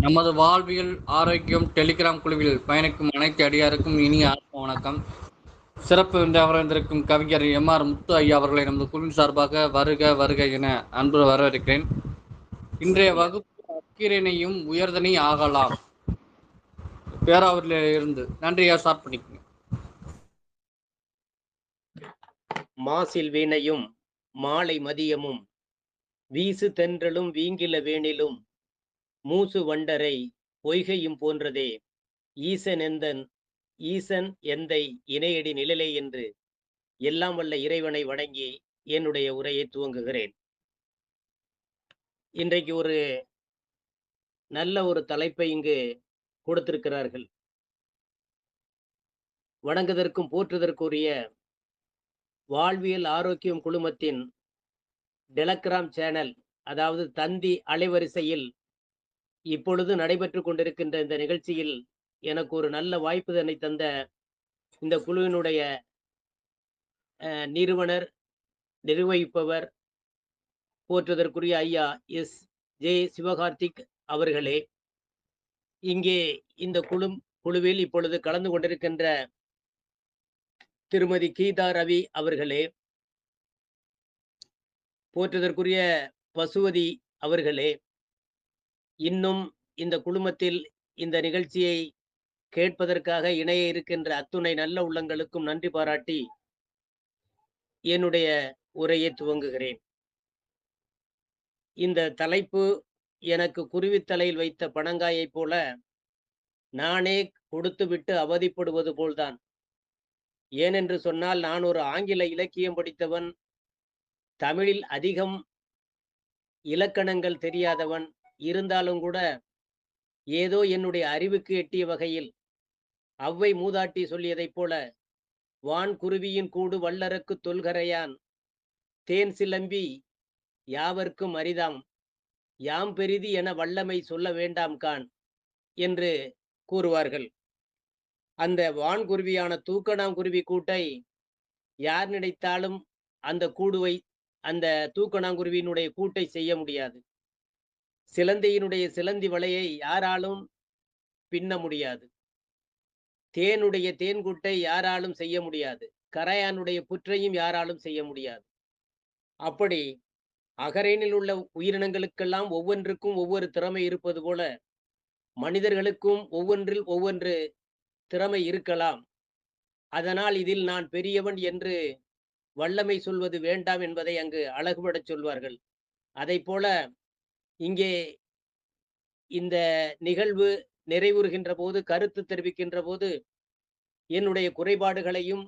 நமது வாழ்வியல் ஆரோக்கியம் டெலிகிராம் குழுவில் பயணிக்கும் அனைத்து அடியாருக்கும் இனிய ஆத்ம வணக்கம். சிறப்பு விருந்து வரவிருந்திருக்கும் கவிஞர் எம் ஆர் முத்து ஐயா அவர்களை நமது குழுவின் சார்பாக வருக வருக என அன்பு வரவேற்கிறேன். இன்றைய வகுப்பு அக்கிரனையும் உயர்தனை ஆகலாம். பேராவூரில் இருந்து நன்றியா ஸ்டார்ட் பண்ணிக்கோங்க. மாசில் வீணையும் மாலை மதியமும் வீசு தென்றலும் வீங்கில வேணிலும் மூசு வண்டரை பொய்கையும் போன்றதே. ஈசன் எந்தன் ஈசன் எந்தை இணையடி நிழலே என்று எல்லாம் வல்ல இறைவனை வணங்கி என்னுடைய உரையை துவங்குகிறேன். இன்றைக்கு ஒரு நல்ல ஒரு தலைப்பை இங்கு கொடுத்திருக்கிறார்கள். வணங்குதற்கும் போற்றுதற்குரிய வாழ்வியல் ஆரோக்கியம் குழுமத்தின் டெலக்ராம் சேனல் அதாவது தந்தி அலைவரிசையில் இப்பொழுது நடைபெற்று கொண்டிருக்கின்ற இந்த நிகழ்ச்சியில் எனக்கு ஒரு நல்ல வாய்ப்பு தன்னை தந்த இந்த குழுவினுடைய அஹ், நிறுவனர் நிர்வகிப்பவர் போற்றுவதற்குரிய ஐயா எஸ். ஜே. சிவகார்த்திக் அவர்களே. இங்கே இந்த குழு குழுவில் இப்பொழுது கலந்து கொண்டிருக்கின்ற திருமதி கீதா ரவி அவர்களே போற்றுதற்குரிய பசுவதி அவர்களே இன்னும் இந்த குழுமத்தில் இந்த நிகழ்ச்சியை கேட்பதற்காக இணைய இருக்கின்ற அத்துணை நல்ல உள்ளங்களுக்கும் நன்றி பாராட்டி என்னுடைய உரையை துவங்குகிறேன். இந்த தலைப்பு எனக்கு குருவித்தலையில் வைத்த பனங்காயைப் போல நானே கொடுத்துவிட்டு அவதிப்படுவது போல்தான். ஏனென்று சொன்னால் நான் ஒரு ஆங்கில இலக்கியம் படித்தவன் தமிழில் அதிகம் இலக்கணங்கள் தெரியாதவன் இருந்தாலும் கூட ஏதோ என்னுடைய அறிவுக்கு எட்டிய வகையில் அவ்வை மூதாட்டி சொல்லியதைப் போல வான் குருவியின் கூடு வல்லரக்கு தொல்கரையான் தேன் சிலம்பி யாவர்க்கும் அரிதாம் யாம் பெரிதி என வல்லமை சொல்ல வேண்டாம் கான் என்று கூறுவார்கள். அந்த வான்குருவியான தூக்கணாங்குருவி கூட்டை யார் நினைத்தாலும் அந்த கூடுவை அந்த தூக்கணாங்குருவியினுடைய கூட்டை செய்ய முடியாது. சிலந்தியினுடைய சிலந்தி வலையை யாராலும் பின்ன முடியாது. தேனுடைய தேன்கூட்டை யாராலும் செய்ய முடியாது. கரையானுடைய புற்றையும் யாராலும் செய்ய முடியாது. அப்படி அகரேனில் உள்ள உயிரினங்களுக்கெல்லாம் ஒவ்வொன்றுக்கும் ஒவ்வொரு திறமை இருப்பது போல மனிதர்களுக்கும் ஒவ்வொன்றில் ஒவ்வொன்று திறமை இருக்கலாம். அதனால் இதில் நான் பெரியவன் என்று வல்லமை சொல்வது வேண்டாம் என்பதை அங்கு அழகுபடச் சொல்வார்கள். அதை போல இங்கே இந்த நிகழ்வு நிறைவுறுகின்ற போது கருத்து தெரிவிக்கின்ற போது என்னுடைய குறைபாடுகளையும்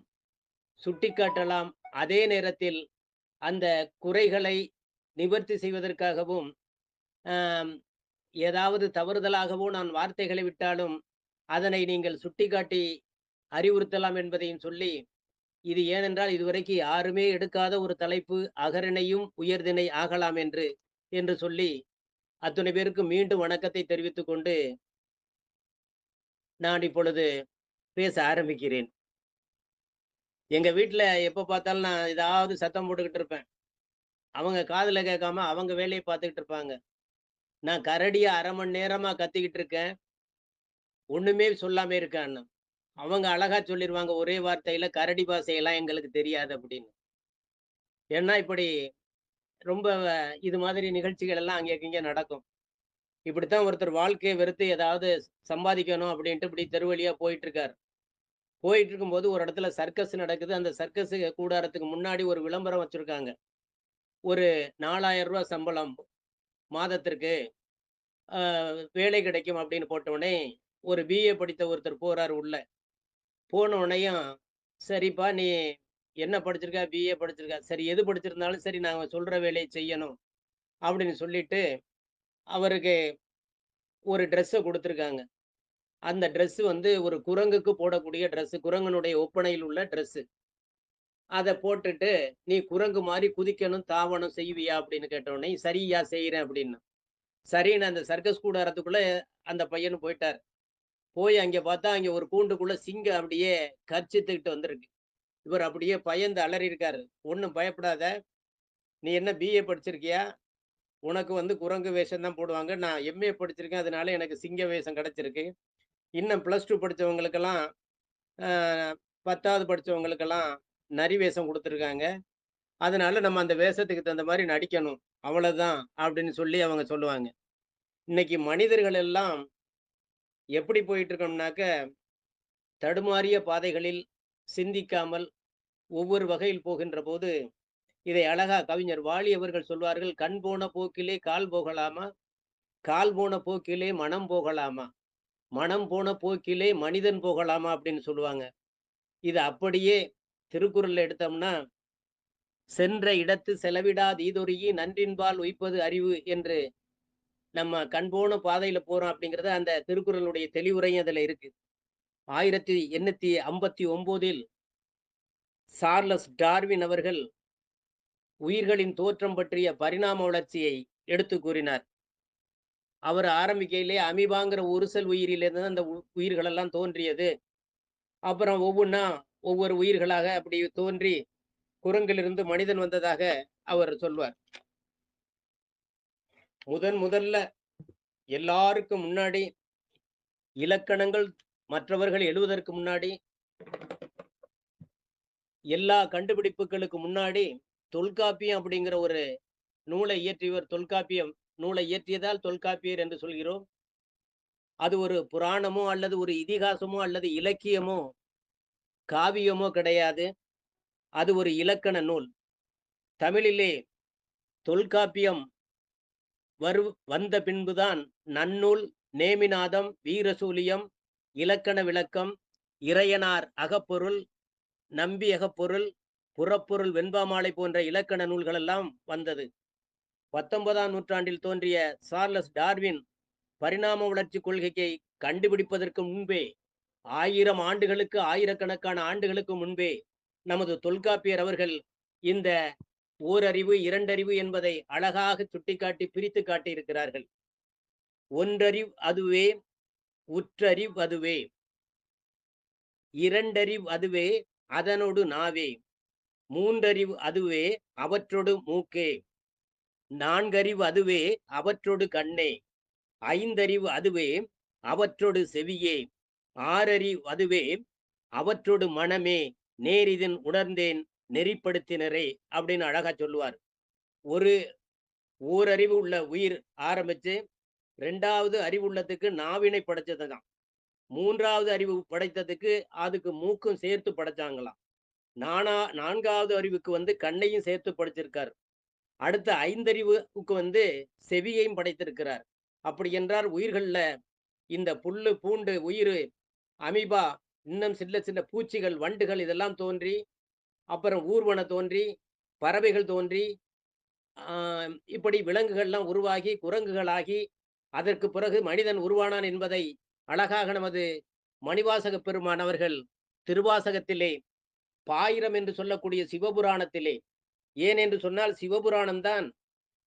சுட்டிக்காட்டலாம் அதே நேரத்தில் அந்த குறைகளை நிவர்த்தி செய்வதற்காகவும் ஏதாவது தவறுதலாகவோ நான் வார்த்தைகளை விட்டாலும் அதனை நீங்கள் சுட்டிக்காட்டி அறிவுறுத்தலாம் என்பதையும் சொல்லி இது ஏனென்றால் இதுவரைக்கு யாருமே எடுக்காத ஒரு தலைப்பு அகரணையும் உயர்தினை ஆகலாம் என்று என்று சொல்லி அத்துணை பேருக்கு மீண்டும் வணக்கத்தை தெரிவித்துக் கொண்டு நான் இப்பொழுது பேச ஆரம்பிக்கிறேன். எங்க வீட்டுல எப்ப பார்த்தாலும் நான் ஏதாவது சத்தம் போட்டுக்கிட்டு இருப்பேன். அவங்க காதுல கேட்காம அவங்க வேலையை பார்த்துக்கிட்டு இருப்பாங்க. நான் கரடியா அரை மணி நேரமா கத்திக்கிட்டு இருக்கேன். ஒண்ணுமே சொல்லாம இருக்கான்னு அவங்க அழகா சொல்லிடுவாங்க ஒரே வார்த்தையில கரடி பாசையெல்லாம் எங்களுக்கு தெரியாது அப்படின்னு. ஏன்னா இப்படி ரொம்ப இது மாதிரி நிகழ்ச்சிகள் எல்லாம் அங்கே இங்கே நடக்கும். இப்படித்தான் ஒருத்தர் வாழ்க்கையை வெறுத்து ஏதாவது சம்பாதிக்கணும் அப்படின்ட்டு இப்படி தெருவழியா போயிட்டு இருக்காரு போயிட்டு இருக்கும்போது ஒரு இடத்துல சர்க்கஸ் நடக்குது. அந்த சர்க்கஸ் கூடாரத்துக்கு முன்னாடி ஒரு விளம்பரம் வச்சிருக்காங்க. ஒரு நாலாயிரம் ரூபா சம்பளம் மாதத்திற்கு ஆஹ், வேலை கிடைக்கும் அப்படின்னு போட்ட உடனே ஒரு பிஏ படித்த ஒருத்தர் போறாரு உள்ள. போன உடனேயும் சரிப்பா நீ என்ன படிச்சிருக்கா? பிஏ படிச்சிருக்கா. சரி எது படிச்சிருந்தாலும் சரி நாங்கள் சொல்ற வேலையை செய்யணும் அப்படின்னு சொல்லிட்டு அவருக்கு ஒரு ட்ரெஸ்ஸை கொடுத்துருக்காங்க. அந்த ட்ரெஸ்ஸு வந்து ஒரு குரங்குக்கு போடக்கூடிய ட்ரெஸ்ஸு குரங்கனுடைய ஒப்பனையில் உள்ள ட்ரெஸ்ஸு அதை போட்டுட்டு நீ குரங்கு மாதிரி குதிக்கணும் தாவணும் செய்வியா? அப்படின்னு கேட்ட சரியா செய்கிறேன் அப்படின்னு. சரின்னு அந்த சர்க்கஸ் கூடாரத்துக்குள்ள அந்த பையனும் போயிட்டார். போய் அங்கே பார்த்தா அங்கே ஒரு கூண்டுக்குள்ள சிங்கம் அப்படியே கர்ச்சித்துக்கிட்டு வந்திருக்கு. இவர் அப்படியே பயந்து அலறி இருக்காரு. ஒன்றும் பயப்படாத. நீ என்ன பிஏ படிச்சிருக்கியா? உனக்கு வந்து குரங்கு வேஷம் தான் போடுவாங்க. நான் எம்ஏ படிச்சிருக்கேன். அதனால எனக்கு சிங்க வேஷம் கிடைச்சிருக்கு. இன்னும் ப்ளஸ் டூ படித்தவங்களுக்கெல்லாம் பத்தாவது படித்தவங்களுக்கெல்லாம் நரி வேஷம் கொடுத்துருக்காங்க. அதனால நம்ம அந்த வேஷத்துக்கு தகுந்த மாதிரி நடிக்கணும். அவ்வளவுதான் அப்படின்னு சொல்லி அவங்க சொல்லுவாங்க. இன்னைக்கு மனிதர்கள் எல்லாம் எப்படி போயிட்டு இருக்கோம்னாக்க தடுமாறிய பாதைகளில் சிந்திக்காமல் ஒவ்வொரு வகையில் போகின்ற போது இதை அழகா கவிஞர் வாலி அவர்கள் சொல்வார்கள் கண் போன போக்கிலே கால் போகலாமா? கால் போன போக்கிலே மனம் போகலாமா? மனம் போன போக்கிலே மனிதன் போகலாமா? அப்படின்னு சொல்லுவாங்க. இது அப்படியே திருக்குறள்ல எடுத்தோம்னா சென்ற இடத்து செலவிடாது ஈதொருகி நன்றின்பால் உய்ப்பது அறிவு என்று நம்ம கண் போன பாதையில போறோம் அப்படிங்கறது அந்த திருக்குறளுடைய தெளிவுரையும் அதுல இருக்கு. ஆயிரத்தி எண்ணூத்தி ஐம்பத்தி ஒன்பதில் சார்லஸ் டார்வின் அவர்கள் உயிர்களின் தோற்றம் பற்றிய பரிணாம வளர்ச்சியை எடுத்து கூறினார். அவர் ஆரம்பிக்கையிலே அமீபாங்கிற ஒரு செல் உயிரிலிருந்து அந்த உயிர்களெல்லாம் உயிர்கள் எல்லாம் தோன்றியது. அப்புறம் ஒவ்வொன்றா ஒவ்வொரு உயிர்களாக அப்படி தோன்றி குரங்கிலிருந்து மனிதன் வந்ததாக அவர் சொல்வார். முதன் முதல்ல எல்லாருக்கும் முன்னாடி இலக்கணங்கள் மற்றவர்கள் எழுவதற்கு முன்னாடி எல்லா கண்டுபிடிப்புகளுக்கு முன்னாடி தொல்காப்பியம் அப்படிங்கிற ஒரு நூலை இயற்றியவர் தொல்காப்பியம் நூலை இயற்றியதால் தொல்காப்பியர் என்று சொல்கிறோம். அது ஒரு புராணமோ அல்லது ஒரு இதிகாசமோ அல்லது இலக்கியமோ காவியமோ கிடையாது. அது ஒரு இலக்கண நூல். தமிழிலே தொல்காப்பியம் வரு வந்த பின்புதான் நன்னூல் நேமிநாதம் வீரசூலியம் இலக்கண விளக்கம் இறையனார் அகப்பொருள் நம்பி அகப்பொருள் புறப்பொருள் வெண்பாமாலை போன்ற இலக்கண நூல்கள் எல்லாம் வந்தது. பத்தொன்பதாம் நூற்றாண்டில் தோன்றிய சார்லஸ் டார்வின் பரிணாம வளர்ச்சி கொள்கையை கண்டுபிடிப்பதற்கு முன்பே ஆயிரம் ஆண்டுகளுக்கு ஆயிரக்கணக்கான ஆண்டுகளுக்கு முன்பே நமது தொல்காப்பியர் அவர்கள் இந்த ஓரறிவு இரண்டறிவு என்பதை அழகாக சுட்டிக்காட்டி பிரித்து காட்டியிருக்கிறார்கள். ஒன்றறிவு அதுவே உற்றறிவு அதுவே இரண்டறிவு அதுவே அதனோடு நாவே. மூன்றறிவு அதுவே அவற்றொடு மூக்கே. நான்கறிவு அதுவே அவற்றொடு கண்ணே. ஐந்தறிவு அதுவே அவற்றொடு செவியே. ஆறறிவு அதுவே அவற்றொடு மனமே. நேரிதன் உணர்ந்தேன் நெறிப்படுத்தினரே அப்படின்னு அழகா சொல்லுவார். ஒரு ஓரறிவு உள்ள உயிர் ஆரம்பிச்சு ரெண்டாவது அறிவுள்ளத்துக்கு நாவினை படைச்சதுதான். மூன்றாவது அறிவு படைத்ததுக்கு அதுக்கு மூக்கும் சேர்த்து படைச்சாங்களாம். நானா நான்காவது அறிவுக்கு வந்து கண்ணையும் சேர்த்து படைச்சிருக்கார். அடுத்த ஐந்தறிவுக்கு வந்து செவியையும் படைத்திருக்கிறார். அப்படி என்றால் உயிர்கள்ல இந்த புல்லு பூண்டு உயிர் அமீபா இன்னும் சின்ன சின்ன பூச்சிகள் வண்டுகள் இதெல்லாம் தோன்றி அப்புறம் ஊர்வன தோன்றி பறவைகள் தோன்றி ஆஹ் இப்படி விலங்குகள்லாம் உருவாகி குரங்குகளாகி அதற்கு பிறகு மனிதன் உருவானான் என்பதை அழகாக நமது மணிவாசக பெருமான் அவர்கள் திருவாசகத்திலே பாயிரம் என்று சொல்லக்கூடிய சிவபுராணத்திலே. ஏன் என்று சொன்னால் சிவபுராணம் தான்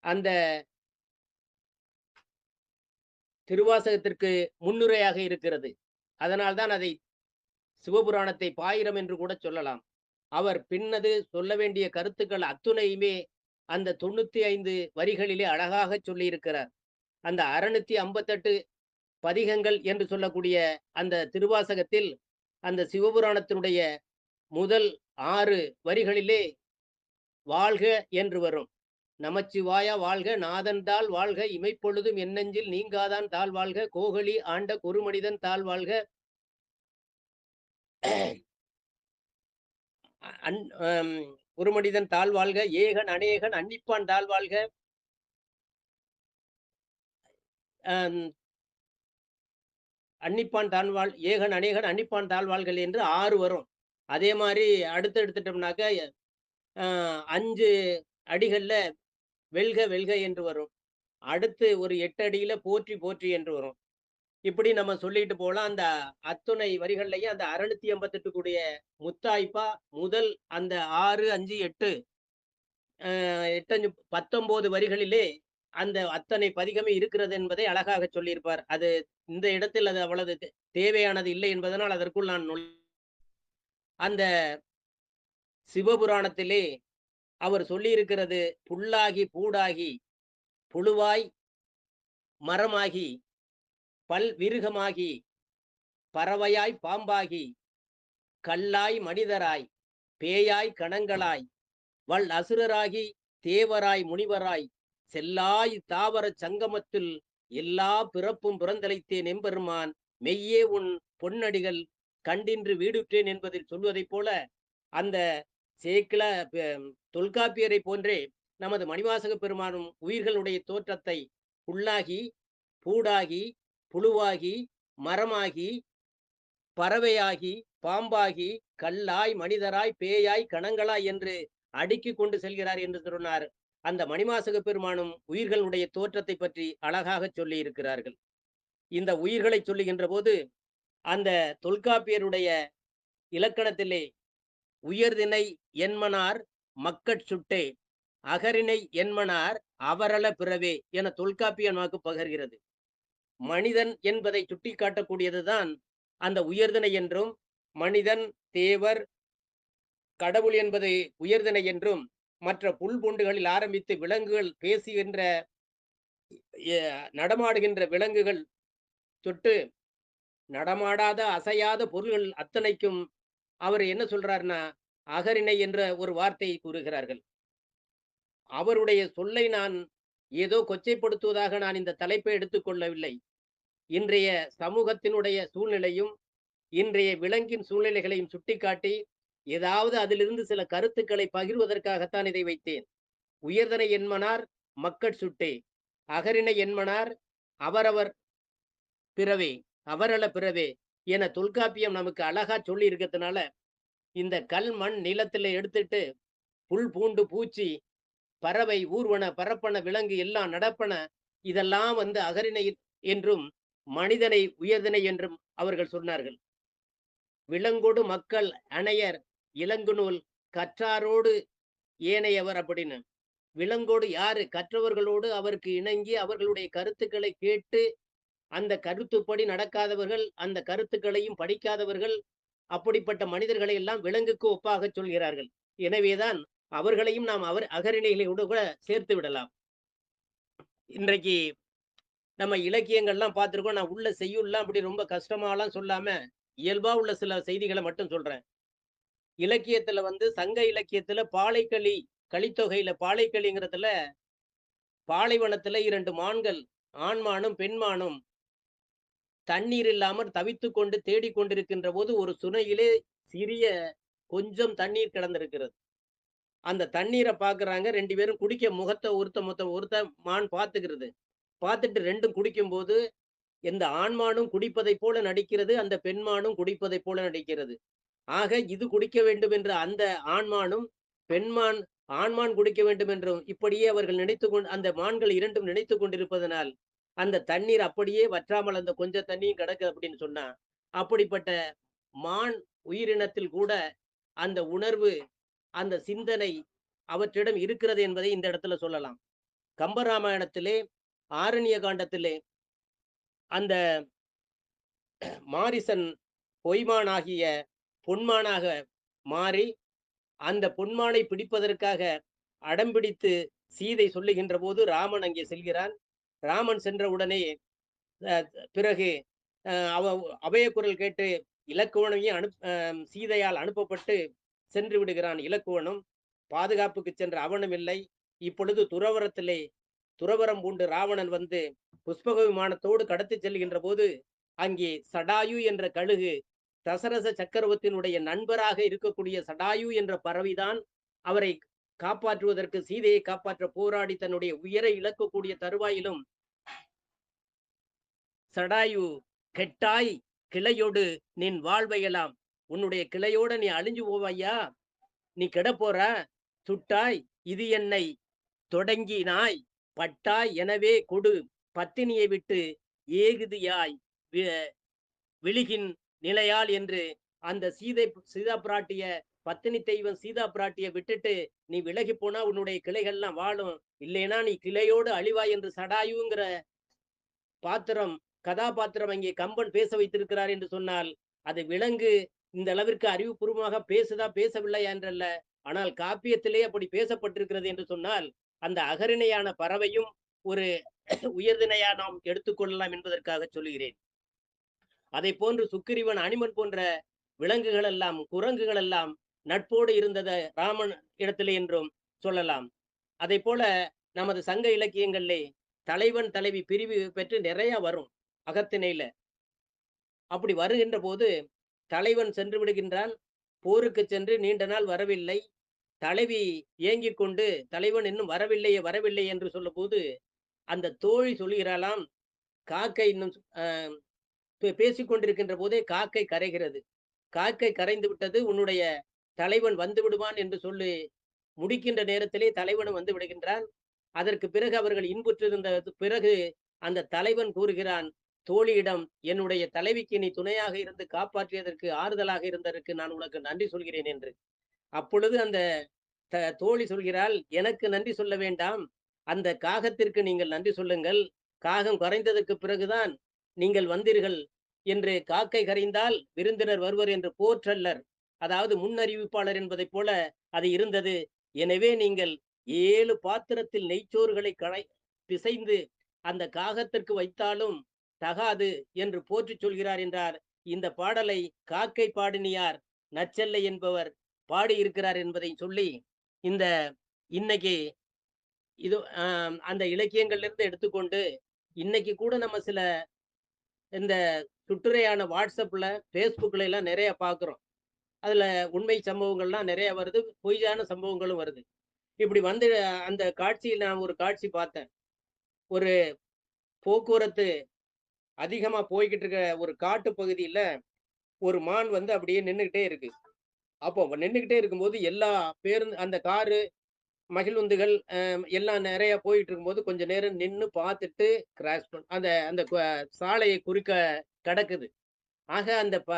அந்த திருவாசகத்திற்கு முன்னுரையாக இருக்கிறது. அதனால்தான் அதை சிவபுராணத்தை பாயிரம் என்று கூட சொல்லலாம். அவர் பின்னது சொல்ல வேண்டிய கருத்துக்கள் அத்துணையுமே அந்த தொண்ணூத்தி ஐந்து வரிகளிலே அழகாக சொல்லியிருக்கிறார். அந்த அறுநூத்தி ஐம்பத்தெட்டு பதிகங்கள் என்று சொல்லக்கூடிய அந்த திருவாசகத்தில் அந்த சிவபுராணத்தினுடைய முதல் ஆறு வரிகளிலே வாழ்க என்று வரும். நமச்சிவாயா வாழ்க நாதன் தாள் வாழ்க இமைப்பொழுதும் எண்ணெஞ்சில் நீங்காதான் தாழ் வாழ்க கோகலி ஆண்ட குறுமனிதன் தாழ் வாழ்க. அன் ஆம், குறுமனிதன் தாழ்வாழ்க ஏகன் அநேகன் அன்னிப்பான் தாழ் வாழ்க ஆம், அன்னிப்பான் தாழ்வாள் ஏகன் அநேகன் அன்னிப்பான் தாழ்வாள்கள் என்று ஆறு வரும். அதே மாதிரி அடுத்து எடுத்துட்டோம்னாக்க ஆஹ், அஞ்சு அடிகள்ல வெல்க வெல்க என்று வரும். அடுத்து ஒரு எட்டு அடியில போற்றி போற்றி என்று வரும். இப்படி நம்ம சொல்லிட்டு போலாம். அந்த அத்துணை வரிகள்லையும் அந்த அறுநூத்தி எண்பத்தெட்டு கூடிய முத்தாய்ப்பா முதல் அந்த ஆறு அஞ்சு எட்டு எட்டஞ்சு பத்தொன்பது வரிகளிலே அந்த அத்தனை பதிகமே இருக்கிறது என்பதை அழகாக சொல்லியிருப்பார். அது இந்த இடத்தில் அது அவ்வளவு தேவையானது இல்லை என்பதனால் அதற்குள் நான் அந்த சிவபுராணத்திலே அவர் சொல்லியிருக்கிறது புல்லாகி பூடாகி புழுவாய் மரமாகி பல் விருகமாகி பறவையாய் பாம்பாகி கல்லாய் மனிதராய் பேயாய் கணங்களாய் வல் அசுரராகி தேவராய் முனிவராய் செல்லாய் தாவர சங்கமத்தில் எல்லா பிறப்பும் பிறந்தளித்தேன் எம்பெருமான். மெய்யே உன் பொன்னடிகள் கண்டின்று வீடுற்றேன் என்பதில் சொல்வதைப் போல அந்த சேக்கில தொல்காப்பியரை போன்றே நமது மணிவாசக பெருமானும் உயிர்களுடைய தோற்றத்தை புல்லாகி பூடாகி புழுவாகி மரமாகி பறவையாகி பாம்பாகி கல்லாய் மனிதராய் பேயாய் கணங்களாய் என்று அடுக்கி கொண்டு செல்கிறார் என்று சொன்னார். அந்த மணிமாசக பெருமானும் உயிர்களுடைய தோற்றத்தை பற்றி அழகாக சொல்லி இருக்கிறார்கள் இந்த உயிர்களை சொல்லுகின்ற போது அந்த தொல்காப்பியருடைய இலக்கணத்திலே உயர்தினை என்மனார் மக்கட் சுட்டே அகரினை என்மனார் அவரள பிறவே என தொல்காப்பியன் வாக்கு பகர்கிறது. மனிதன் என்பதை சுட்டிக்காட்டக்கூடியதுதான் அந்த உயர்தினை என்றும் மனிதன் தேவர் கடவுள் என்பது உயர்தினை என்றும் மற்ற புல்பூண்டுகளில் ஆரம்பித்து விலங்குகள் பேசுகின்ற நடமாடுகின்ற விலங்குகள் தொட்டு நடமாடாத அசையாத பொருள்கள் அத்தனைக்கும் அவர் என்ன சொல்றாருன்னா அகரிணை என்ற ஒரு வார்த்தையை கூறுகிறார்கள். அவருடைய சொல்லை நான் ஏதோ கொச்சைப்படுத்துவதாக நான் இந்த தலைப்பை எடுத்துக்கொள்ளவில்லை இன்றைய சமூகத்தினுடைய சூழ்நிலையும் இன்றைய விலங்கின் சூழ்நிலைகளையும் சுட்டிக்காட்டி ஏதாவது அதிலிருந்து சில கருத்துக்களை பகிர்வதற்காகத்தான் இதை வைத்தேன். உயர்தனை என்மனார் மக்கட் சுட்டே. அகரிணை என்மனார் அவரவர் பிறவே அவரள பிறவே என தொல்காப்பியம் நமக்கு அழகா சொல்லி இருக்கிறதுனால இந்த கல் மண் நிலத்துல எடுத்துட்டு புல் பூண்டு பூச்சி பறவை ஊர்வன பரப்பன விலங்கு எல்லாம் நடப்பன இதெல்லாம் வந்து அகரிணை என்றும் மனிதனை உயர்தனை என்றும் அவர்கள் சொன்னார்கள். விலங்கோடு மக்கள் அணையர் இளங்குநூல் கற்றாரோடு ஏனையவர் அப்படின்னு. விலங்கோடு யாரு? கற்றவர்களோடு அவருக்கு இணங்கி அவர்களுடைய கருத்துக்களை கேட்டு அந்த கருத்துப்படி நடக்காதவர்கள் அந்த கருத்துக்களையும் படிக்காதவர்கள் அப்படிப்பட்ட மனிதர்களை எல்லாம் விலங்குக்கு ஒப்பாக சொல்கிறார்கள். எனவேதான் அவர்களையும் நாம் அவர் அகரிணைகளோடு கூட சேர்த்து விடலாம். இன்றைக்கு நம்ம இலக்கியங்கள்லாம் பார்த்திருக்கோம். நான் உள்ள செய்யுள்லாம் அப்படி ரொம்ப கஷ்டமாலாம் சொல்லாம இயல்பா உள்ள சில செய்திகளை மட்டும் சொல்றேன். இலக்கியத்துல வந்து சங்க இலக்கியத்துல பாலைக்களி களித்தொகையில பாலைக்களிங்கிறதுல பாலைவனத்துல இரண்டு மான்கள் ஆண்மானும் பெண்மானும் தண்ணீர் இல்லாமல் தவித்து கொண்டு தேடிக்கொண்டிருக்கின்ற போது ஒரு சுனையிலே சிறிய கொஞ்சம் தண்ணீர் கிடந்திருக்கிறது. அந்த தண்ணீரை பாக்குறாங்க ரெண்டு பேரும் குடிக்க முகத்தை ஒருத்த மொத்த ஒருத்த மான் பார்த்துக்கிறது பார்த்துட்டு ரெண்டும் குடிக்கும்போது இந்த ஆண்மானும் குடிப்பதைப் போல நடிக்கிறது அந்த பெண்மானும் குடிப்பதைப் போல நடிக்கிறது. ஆக இது குடிக்க வேண்டும் என்ற அந்த ஆண்மானும் பெண்மான் ஆண்மான் குடிக்க வேண்டும் என்றும் இப்படியே அவர்கள் நினைத்து கொண்டு அந்த மான்கள் இரண்டும் நினைத்து கொண்டிருப்பதனால் அந்த தண்ணீர் அப்படியே வற்றாமல் அந்த கொஞ்ச தண்ணியும் கிடக்கு அப்படின்னு சொன்னா அப்படிப்பட்ட மான் உயிரினத்தில் கூட அந்த உணர்வு அந்த சிந்தனை அவற்றிடம் இருக்கிறது என்பதை இந்த இடத்துல சொல்லலாம். கம்பராமாயணத்திலே ஆரண்ய காண்டத்திலே அந்த மாரிசன் பொய்மான் ஆகிய பொன்மானாக மாறி அந்த பொன்மானை பிடிப்பதற்காக அடம்பிடித்து சீதை சொல்லுகின்ற போது ராமன் அங்கே செல்கிறான். ராமன் சென்ற உடனே அஹ், பிறகு அஹ், அவ அபயக்குரல் கேட்டு இலக்குவனையும் அனுப் அஹ், சீதையால் அனுப்பப்பட்டு சென்று விடுகிறான் இலக்குவனும். பாதுகாப்புக்கு சென்ற அவனும் இல்லை. இப்பொழுது துறவரத்திலே துறவரம் பூண்டு ராவணன் வந்து புஷ்பக விமானத்தோடு கடத்தி செல்கின்ற போது அங்கே சடாயு என்ற கழுகு தசரச சக்கரவர்த்தியினுடைய நண்பராக இருக்கக்கூடிய சடாயு என்ற பறவைதான் அவரை காப்பாற்றுவதற்கு சீதையை காப்பாற்ற போராடி தன்னுடைய உயரை இழக்கக்கூடிய தருவாயிலும் சடாயு கெட்டாய் கிளையோடு நின் வாழ்வையெல்லாம் உன்னுடைய கிளையோட நீ அழிஞ்சு போவாயா? நீ கெட போற சுட்டாய் இது என்னை தொடங்கினாய் பட்டாய் எனவே கொடு பத்தினியை விட்டு ஏகுதியாய் விழுகின் நிலையால் என்று அந்த சீதை சீதா பிராட்டிய பத்தினி தெய்வம் சீதா பிராட்டிய விட்டுட்டு நீ விலகி போனா உன்னுடைய கிளைகள்லாம் வாழும். இல்லைன்னா நீ கிளையோடு அழிவாய் என்று சடாயுங்கிற பாத்திரம் கதாபாத்திரம் அங்கே கம்பன் பேச வைத்திருக்கிறார் என்று சொன்னால் அது விலங்கு இந்த அளவிற்கு அறிவுபூர்வமாக பேசுதா பேசவில்லையா என்றல்ல. ஆனால் காப்பியத்திலே அப்படி பேசப்பட்டிருக்கிறது என்று சொன்னால் அந்த அகரிணையான பறவையும் ஒரு உயர்தினையா நாம் எடுத்துக்கொள்ளலாம் என்பதற்காக சொல்லுகிறேன். அதை போன்று சுக்கிரிவன் அனிமன் போன்ற விலங்குகள் எல்லாம் குரங்குகள் எல்லாம் நட்போடு இருந்ததை ராமன் இடத்திலே என்றும் சொல்லலாம். அதை போல நமது சங்க இலக்கியங்களிலே தலைவன் தலைவி பிரிவு பெற்று நிறைய வரும் அகத்திணையில. அப்படி வருகின்ற போது தலைவன் சென்று விடுகின்றான் போருக்கு சென்று நீண்ட நாள் வரவில்லை. தலைவி ஏங்கிக் கொண்டு தலைவன் இன்னும் வரவில்லையே வரவில்லை என்று சொல்லும்போது அந்த தோழி சொல்கிறாளாம் காக்கை இன்னும் ஆஹ், பேசிக் கொண்டிருக்கின்ற போதே காக்கை கரைகிறது. காக்கை கரைந்து விட்டது உன்னுடைய தலைவன் வந்து விடுவான் என்று சொல்லி முடிக்கின்ற நேரத்திலே தலைவனும் வந்து விடுகின்றான். அதற்கு பிறகு அவர்கள் இன்புற்றிருந்த பிறகு அந்த தலைவன் கூறுகிறான் தோழியிடம் என்னுடைய தலைவிக்கு நீ துணையாக இருந்து காப்பாற்றியதற்கு ஆறுதலாக இருந்ததற்கு நான் உனக்கு நன்றி சொல்கிறேன் என்று. அப்பொழுது அந்த த- தோழி சொல்கிறாள் எனக்கு நன்றி சொல்ல வேண்டாம். அந்த காகத்திற்கு நீங்கள் நன்றி சொல்லுங்கள். காகம் கரைந்ததற்கு பிறகுதான் நீங்கள் வந்தீர்கள். என்று காக்கை கரைந்தால் விருந்தினர் வருவர் என்று போற்றல்லர். அதாவது முன்னறிவிப்பாளர் என்பதைப் போல அது இருந்தது. எனவே நீங்கள் ஏழு பாத்திரத்தில் நெய்ச்சோறுகளை கரை பிசைந்து அந்த காகத்திற்கு வைத்தாலும் தகாது என்று போற்றிச் சொல்கிறார் என்றார். இந்த பாடலை காக்கை பாடினியார் நச்செல்லை என்பவர் பாடியிருக்கிறார் என்பதை சொல்லி இந்த இன்னைக்கு இது அந்த இலக்கியங்கள்ல இருந்து எடுத்துக்கொண்டு இன்னைக்கு கூட நம்ம சில இந்த சுற்றுரையான வாட்ஸ்அப்பில் ஃபேஸ்புக்கில் எல்லாம் நிறைய பார்க்குறோம் அதில் உண்மை சம்பவங்கள்லாம் நிறைய வருது பொய்யான சம்பவங்களும் வருது. இப்படி வந்து அந்த காட்சியில் நான் ஒரு காட்சி பார்த்தேன். ஒரு போக்குவரத்து அதிகமாக போய்கிட்டு இருக்க ஒரு காட்டு பகுதியில் ஒரு மான் வந்து அப்படியே நின்றுக்கிட்டே இருக்கு. அப்போ நின்றுக்கிட்டே இருக்கும்போது எல்லா பேருந்து அந்த காரு மகிழ்வுந்துகள் எல்லாம் நிறைய போயிட்டு இருக்கும்போது கொஞ்ச நேரம் நின்று பார்த்துட்டு கிராஷ் பண்ண அந்த அந்த சாலையை குறிக்க கடக்குது. ஆக அந்த ப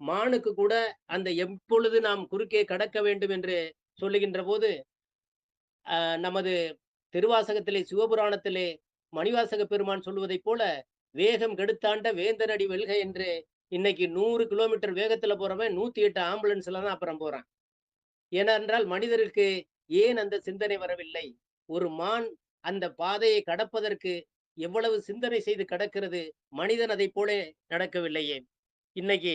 மானுக்கு கூட அந்த எப்பொழுது நாம் குறுக்கே கடக்க வேண்டும் என்று சொல்லுகின்ற போது நமது திருவாசகத்திலே சிவபுராணத்திலே மணிவாசக பெருமான் சொல்லுவதைப் போல வேகம் கெடுத்தாண்ட வேந்தனடி வெல்க என்று இன்னைக்கு நூறு கிலோமீட்டர் வேகத்துல போறவன் நூத்தி எட்டு ஆம்புலன்ஸ்ல தான் அப்புறம் போறான். ஏனென்றால் மனிதருக்கு ஏன் அந்த சிந்தனை வரவில்லை? ஒரு மான் அந்த பாதையை கடப்பதற்கு எவ்வளவு சிந்தனை செய்து கடக்கிறது மனிதன் அதை போல நடக்கவில்லையே. இன்னைக்கு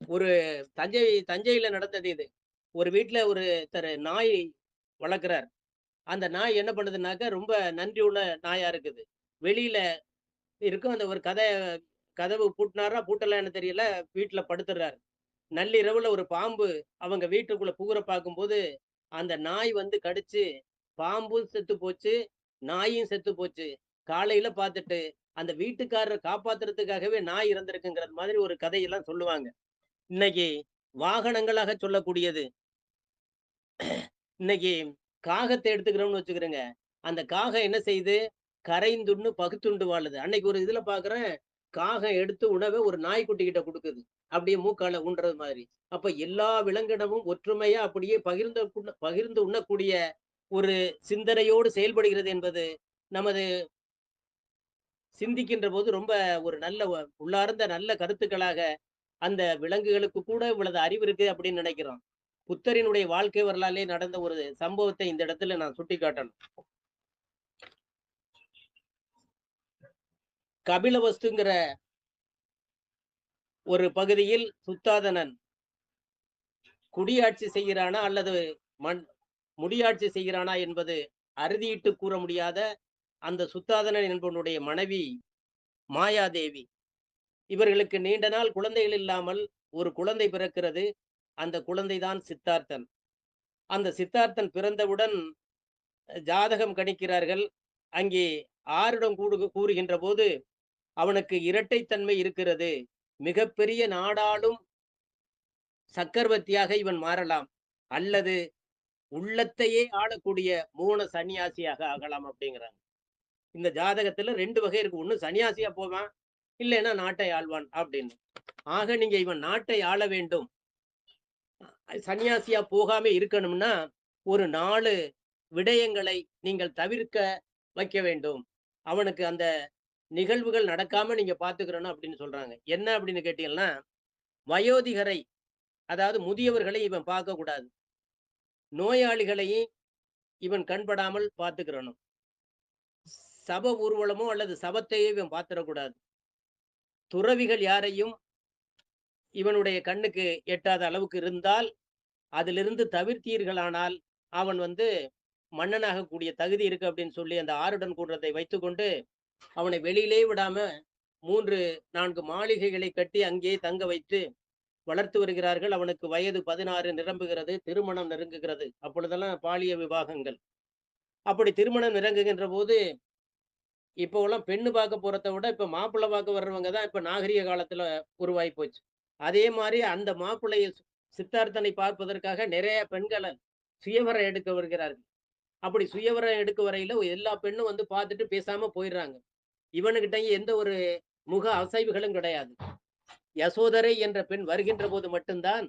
ஒரு தஞ்சை தஞ்சையில நடந்தது இது. ஒரு வீட்டுல ஒரு தர நாய் வளர்க்குறார். அந்த நாய் என்ன பண்ணுதுனாக்க ரொம்ப நன்றி உள்ள நாயா இருக்குது. வெளியில இருக்கும் அந்த ஒரு கதை கதவு பூட்டினாரா பூட்டலான்னு தெரியல வீட்டுல படுத்துறாரு நள்ளிரவுல ஒரு பாம்பு அவங்க வீட்டுக்குள்ள புகுற பார்க்கும்போது அந்த நாய் வந்து கடிச்சு பாம்பும் செத்து போச்சு நாயும் செத்து போச்சு. காலையில பார்த்துட்டு அந்த வீட்டுக்காரரை காப்பாத்துறதுக்காகவே நாய் இறந்திருக்குங்கிறது மாதிரி ஒரு கதையெல்லாம் சொல்லுவாங்க. இன்னைக்கு வாகனங்களாக சொல்லக்கூடியது. இன்னைக்கு காகத்தை எடுத்துக்கிறோம்னு வச்சுக்கிறேங்க. அந்த காகம் என்ன செய்யுது? கரைந்துண்டு பகுத்துண்டு வாழுது. அன்னைக்கு ஒரு இதுல பாக்குறேன் காகம் எடுத்து உணவை ஒரு நாய்க்குட்டி கிட்ட கொடுக்குது. அப்படியே மூக்கால உண்றது மாதிரி. அப்ப எல்லா விலங்கினமும் ஒற்றுமையா அப்படியே பகிர்ந்து பகிர்ந்து உண்ணக்கூடிய ஒரு சிந்தனையோடு செயல்படுகிறது என்பது நமது சிந்திக்கின்ற போது ரொம்ப ஒரு நல்ல உள்ளார்ந்த நல்ல கருத்துக்களாக அந்த விலங்குகளுக்கு கூட இவ்வளவு அறிவு இருக்கு அப்படின்னு நினைக்கிறோம். புத்தரினுடைய வாழ்க்கை வரலாலே நடந்த ஒரு சம்பவத்தை இந்த இடத்துல நான் சுட்டி காட்டணும் கபிலவஸ்துங்கிற ஒரு பகுதியில் சுத்தாதனன் குடியாட்சி செய்கிறானா அல்லது மண் முடியாட்சி செய்கிறானா என்பது அறுதியிட்டு கூற முடியாத அந்த சுத்தாதனன் என்பவனுடைய மனைவி மாயாதேவி. இவர்களுக்கு நீண்ட நாள் குழந்தைகள் இல்லாமல் ஒரு குழந்தை பிறக்கிறது. அந்த குழந்தைதான் சித்தார்த்தன். அந்த சித்தார்த்தன் பிறந்தவுடன் ஜாதகம் கணிக்கிறார்கள். அங்கே ஆரிடம் கூடு கூறுகின்ற போது அவனுக்கு இரட்டைத்தன்மை இருக்கிறது. மிகப்பெரிய நாடாளும் சக்கரவர்த்தியாக இவன் மாறலாம். அல்லது உள்ளத்தையே ஆளக்கூடிய மூணு சன்னியாசியாக ஆகலாம் அப்படிங்கிறாங்க. இந்த ஜாதகத்துல ரெண்டு வகை இருக்கு. ஒண்ணு சன்னியாசியா போவான் இல்லைன்னா நாட்டை ஆழ்வான் அப்படின்னு. ஆக நீங்க இவன் நாட்டை ஆள வேண்டும். சன்னியாசியா போகாம இருக்கணும்னா ஒரு நாலு விடயங்களை நீங்கள் தவிர்க்க வைக்க வேண்டும். அவனுக்கு அந்த நிகழ்வுகள் நடக்காம நீங்க பாத்துக்கிறணும் அப்படின்னு சொல்றாங்க. என்ன அப்படின்னு கேட்டீங்கன்னா வயோதிகரை அதாவது முதியவர்களை இவன் பார்க்க கூடாது நோயாளிகளையும் இவன் கண்படாமல் பார்த்துக்கிறணும். சப ஊர்வலமோ அல்லது சபத்தையோ இவன் பார்த்துடக்கூடாது. துறவிகள் யாரையும் இவனுடைய கண்ணுக்கு எட்டாத அளவுக்கு இருந்தால் அதிலிருந்து தவிர்த்தீர்களானால் அவன் வந்து மன்னனாக கூடிய தகுதி இருக்கு அப்படின்னு சொல்லி அந்த ஆருடன் கூடுறதை வைத்துக்கொண்டு அவனை வெளியிலே விடாம மூன்று நான்கு மாளிகைகளை கட்டி அங்கே தங்க வைத்து வளர்த்து வருகிறார்கள். அவனுக்கு வயது பதினாறு நிரம்புகிறது. திருமணம் நெருங்குகிறது. அப்பொழுதெல்லாம் பாலிய விவாகங்கள். அப்படி திருமணம் நெருங்குகின்ற போது இப்போ எல்லாம் பெண்ணு பார்க்க போறதை விட இப்ப மாப்பிள்ளை பார்க்க வர்றவங்க தான் இப்ப நாகரிக காலத்துல உருவாகி போச்சு. அதே மாதிரி அந்த மாப்பிள்ளையை சி- சித்தார்த்தனை பார்ப்பதற்காக நிறைய பெண்களை சுயவரம் எடுக்க வருகிறார்கள். அப்படி சுயவரம் எடுக்க வரையில எல்லா பெண்ணும் வந்து பார்த்துட்டு பேசாம போயிடுறாங்க. இவனுக்கிட்டையும் எந்த ஒரு முக அசைவுகளும் கிடையாது. யசோதரை என்ற பெண் வருகின்ற போது மட்டும்தான்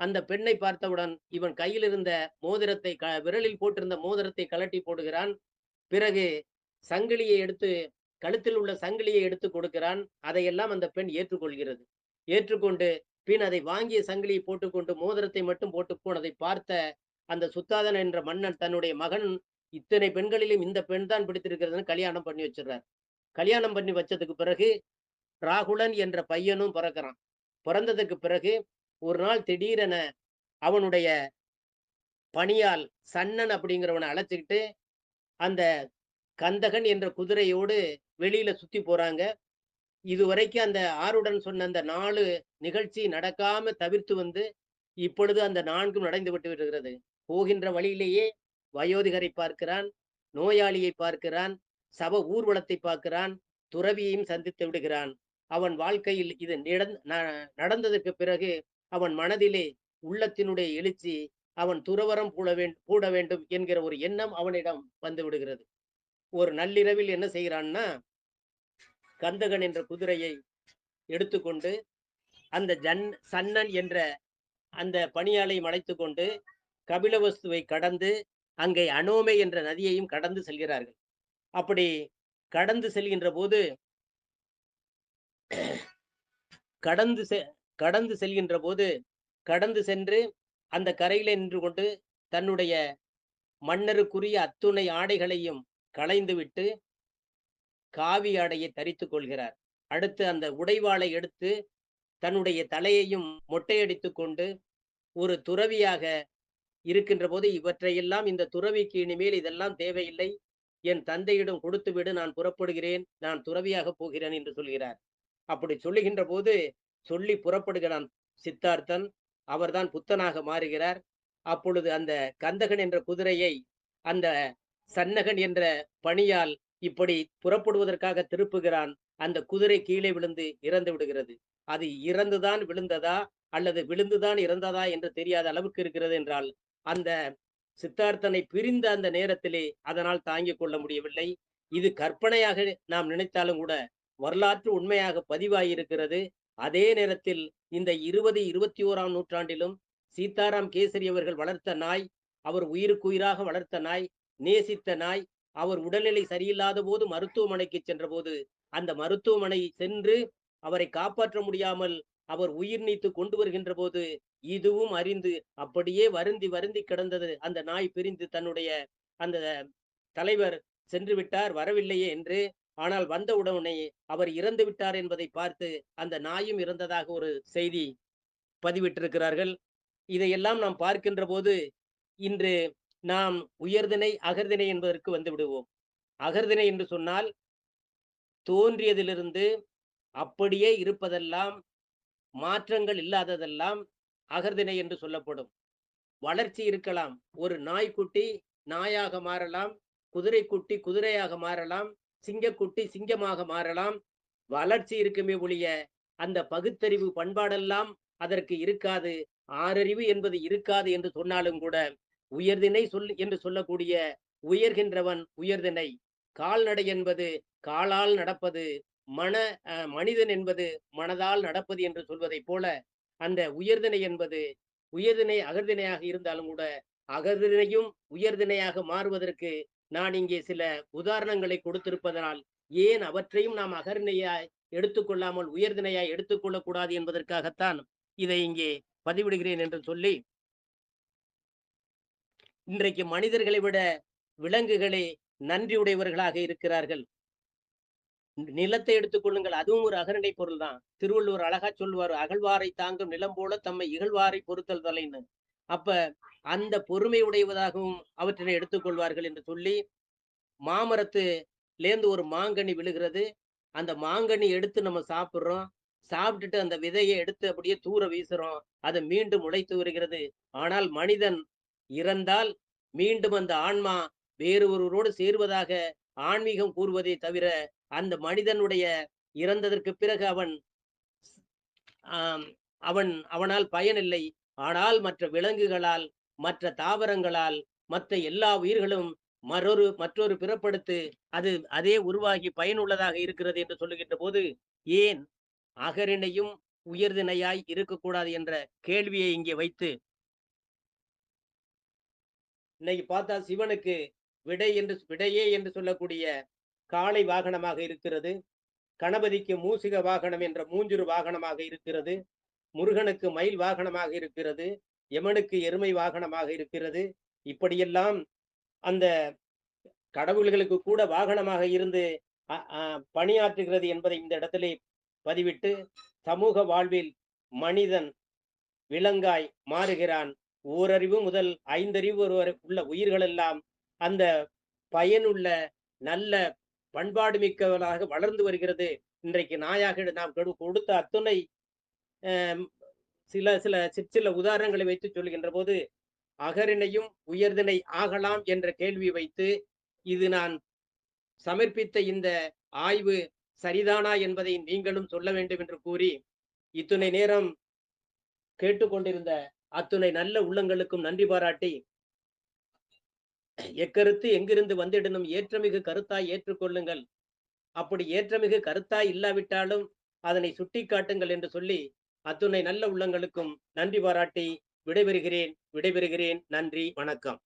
அந்த பெண்ணை பார்த்தவுடன் இவன் கையில் இருந்த மோதிரத்தை க விரலில் போட்டிருந்த மோதிரத்தை கழட்டி போடுகிறான். பிறகு சங்கிலியை எடுத்து கழுத்தில் உள்ள சங்கிலியை எடுத்து கொடுக்கிறான். அதையெல்லாம் அந்த பெண் ஏற்றுக்கொள்கிறது. ஏற்றுக்கொண்டு பின் அதை வாங்கிய சங்கிலியை போட்டுக்கொண்டு மோதிரத்தை மட்டும் போட்டு போனதை பார்த்த அந்த சுத்தாதன் என்ற மன்னன் தன்னுடைய மகன் இத்தனை பெண்களிலும் இந்த பெண் தான் பிடித்திருக்கிறதுன்னு கல்யாணம் பண்ணி வச்சிடுறார். கல்யாணம் பண்ணி வச்சதுக்கு பிறகு ராகுலன் என்ற பையனும் பிறக்கிறான். பிறந்ததுக்கு பிறகு ஒரு நாள் திடீரென அவனுடைய பணியால் சன்னன் அப்படிங்கிறவனை அழைச்சிக்கிட்டு அந்த கந்தகன் என்ற குதிரையோடு வெளியில சுத்தி போறாங்க. இதுவரைக்கும் அந்த ஆருடன் சொன்ன அந்த நாலு நிகழ்ச்சி நடக்காம தவிர்த்து வந்து இப்பொழுது அந்த நான்கும் நடந்து விட்டு விடுகிறது. போகின்ற வழியிலேயே வயோதிகரை பார்க்கிறான் நோயாளியை பார்க்கிறான் சப ஊர்வலத்தை பார்க்கிறான் துறவியையும் சந்தித்து விடுகிறான். அவன் வாழ்க்கையில் இது நிடந்- ந- நடந்ததற்கு பிறகு அவன் மனதிலே உள்ளத்தினுடைய எழுச்சி அவன் துறவரம் பூட வேண்டும் பூட வேண்டும் என்கிற ஒரு எண்ணம் அவனிடம் வந்து விடுகிறது. ஒரு நள்ளிரவில் என்ன செய்கிறான்னா கந்தகன் என்ற குதிரையை எடுத்துக்கொண்டு அந்த ஜன் சன்னன் என்ற அந்த பணியாளை மலைத்து கொண்டு கபிலவஸ்துவை கடந்து அங்கே அனோமை என்ற நதியையும் கடந்து செல்கிறார்கள். அப்படி கடந்து செல்கின்ற போது கடந்து செ- கடந்து செல்கின்ற போது கடந்து சென்று அந்த கரையில நின்று கொண்டு தன்னுடைய மன்னருக்குரிய அத்துணை ஆடைகளையும் களைந்துவிட்டு காவி ஆடையை தரித்துக் கொள்கிறார். அடுத்து அந்த உடைவாளை எடுத்து தன்னுடைய தலையையும் மொட்டையடித்து கொண்டு ஒரு துறவியாக இருக்கின்ற போது இவற்றையெல்லாம் இந்த துறவிக்கு இனிமேல் இதெல்லாம் தேவையில்லை. என் தந்தையிடம் கொடுத்துவிடு நான் புறப்படுகிறேன் நான் துறவியாக போகிறேன் என்று சொல்கிறார். அப்படி சொல்லுகின்ற போது சொல்லி புறப்படுகிறான் சித்தார்த்தன். அவர்தான் புத்தனாக மாறுகிறார். அப்பொழுது அந்த கந்தகன் என்ற குதிரையை அந்த சன்னகன் என்ற பணியால் இப்படி புறப்படுவதற்காக திருப்புகிறான். அந்த குதிரை கீழே விழுந்து இறந்து விடுகிறது. அது இறந்துதான் விழுந்ததா அல்லது விழுந்துதான் இறந்ததா என்று தெரியாத அளவுக்கு இருக்கிறது என்றால் அந்த சித்தார்த்தனை பிரிந்த அந்த நேரத்திலே அதனால் தாங்கிக் கொள்ள முடியவில்லை. இது கற்பனையாக நாம் நினைத்தாலும் கூட வரலாற்று உண்மையாக பதிவாயிருக்கிறது. அதே நேரத்தில் இந்த இருபது இருபத்தி ஓராம் நூற்றாண்டிலும் சீதாராம் கேசரி அவர்கள் வளர்த்த நாய் அவர் உயிருக்குயிராக வளர்த்த நாய் நேசித்த நாய் அவர் உடல்நிலை சரியில்லாத போது மருத்துவமனைக்கு சென்றபோது அந்த மருத்துவமனை சென்று அவரை காப்பாற்ற முடியாமல் அவர் உயிர் நீத்து கொண்டு வருகின்ற போது இதுவும் அறிந்து அப்படியே வருந்தி வருந்தி கிடந்தது. அந்த நாய் பிரிந்து தன்னுடைய அந்த தலைவர் சென்று விட்டார். வரவில்லையே என்று ஆனால் வந்த உடனே அவர் இறந்து விட்டார் என்பதை பார்த்து அந்த நாயும் இறந்ததாக ஒரு செய்தி பதிவிட்டிருக்கிறார்கள். இதையெல்லாம் நாம் பார்க்கின்ற போது இன்று நாம் உயர்திணை அகர்திணை என்பதற்கு வந்து விடுவோம். அகர்திணை என்று சொன்னால் தோன்றியதிலிருந்து அப்படியே இருப்பதெல்லாம் மாற்றங்கள் இல்லாததெல்லாம் அகர்திணை என்று சொல்லப்படும். வளர்ச்சி இருக்கலாம். ஒரு நாய்க்குட்டி நாயாக மாறலாம் குதிரைக்குட்டி குதிரையாக மாறலாம் சிங்கக்குட்டி சிங்கமாக மாறலாம். வளர்ச்சி இருக்குமே ஒழிய அந்த பகுத்தறிவு பண்பாடெல்லாம் அதற்கு இருக்காது. ஆறறிவு என்பது இருக்காது என்று சொன்னாலும் கூட உயர்திணை சொல் என்று சொல்லக்கூடிய உயர்கின்றவன் உயர்திணை. கால்நடை என்பது காலால் நடப்பது மன அஹ், மனிதன் என்பது மனதால் நடப்பது என்று சொல்வதைப் போல அந்த உயர்திணை என்பது உயர்திணை அகர்திணையாக இருந்தாலும் கூட அகர்திணையும் உயர்திணையாக மாறுவதற்கு நான் இங்கே சில உதாரணங்களை கொடுத்திருப்பதனால் ஏன் அவற்றையும் நாம் அகர்நிலையாய் எடுத்துக்கொள்ளாமல் உயர்தினையாய் எடுத்துக்கொள்ளக்கூடாது என்பதற்காகத்தான் இதை இங்கே பதிவிடுகிறேன் என்று சொல்லி இன்றைக்கு மனிதர்களை விட விலங்குகளே நன்றியுடையவர்களாக இருக்கிறார்கள். நிலத்தை எடுத்துக்கொள்ளுங்கள் அதுவும் ஒரு அகரணை பொருள் தான் திருவள்ளுவர் அழகா சொல்லுவார் அகழ்வாரை தாங்கும் நிலம் போல தம்மை இகழ்வாரை பொறுத்தல் தலைன்னு. அப்ப அந்த பொறுமை உடையவதாகவும் அவற்றினை எடுத்துக்கொள்வார்கள் என்று சொல்லி மாமரத்துலேருந்து ஒரு மாங்கனி விழுகிறது. அந்த மாங்கனி எடுத்து நம்ம சாப்பிடுறோம். சாப்பிட்டுட்டு அந்த விதையை எடுத்து அப்படியே தூர வீசுறோம். அதை மீண்டும் உழைத்து வருகிறது. ஆனால் மனிதன் இறந்தால் மீண்டும் அந்த ஆன்மா வேறு ஒருவரோடு சேருவதாக ஆன்மீகம் கூறுவதை தவிர அந்த மனிதனுடைய இறந்ததற்கு பிறகு அவன் அவன் அவனால் பயனில்லை. ஆனால் மற்ற விலங்குகளால் மற்ற தாவரங்களால் மற்ற எல்லா உயிர்களும் மற்றொரு மற்றொரு பிறப்படுத்து அது அதே உருவாகி பயனுள்ளதாக இருக்கிறது என்று சொல்லுகின்ற போது ஏன் அகரிணையும் உயர்திணையாய் இருக்கக்கூடாது என்ற கேள்வியை இங்கே வைத்து இன்னைக்கு பார்த்தா சிவனுக்கு விடை என்று விடையே என்று சொல்லக்கூடிய காளை வாகனமாக இருக்கிறது. கணபதிக்கு மூசிக வாகனம் என்ற மூஞ்சுரு வாகனமாக இருக்கிறது. முருகனுக்கு மயில் வாகனமாக இருக்கிறது யமனுக்கு எருமை வாகனமாக இருக்கிறது. இப்படியெல்லாம் அந்த கடவுள்களுக்கு கூட வாகனமாக இருந்து அ- பணியாற்றுகிறது என்பதை இந்த இடத்திலே பதிவிட்டு சமூக வாழ்வில் மனிதன் விலங்காய் மாறுகிறான். ஓரறிவு முதல் ஐந்தறிவு வரை உள்ள உயிர்கள் எல்லாம் அந்த பயனுள்ள நல்ல பண்பாடு மிக்கவனாக வளர்ந்து வருகிறது. இன்றைக்கு நாயாக நாம் கொடுத்த அத்துணை சில சில சிற்சில உதாரணங்களை வைத்து சொல்கின்ற போது அகரினையும் உயர்தினை ஆகலாம் என்ற கேள்வி வைத்து இது நான் சமர்ப்பித்த இந்த ஆய்வு சரிதானா என்பதை நீங்களும் சொல்ல வேண்டும் என்று கூறி இத்துணை நேரம் கேட்டுக்கொண்டிருந்த அத்துணை நல்ல உள்ளங்களுக்கும் நன்றி பாராட்டி எக்கருத்து எங்கிருந்து வந்திடனும் ஏற்றமிகு கருத்தாய் ஏற்றுக்கொள்ளுங்கள். அப்படி ஏற்றமிகு கருத்தாய் இல்லாவிட்டாலும் அதனை சுட்டிக்காட்டுங்கள் என்று சொல்லி அத்துணை நல்ல உள்ளங்களுக்கும் நன்றி பாராட்டி விடைபெறுகிறேன் விடைபெறுகிறேன். நன்றி வணக்கம்.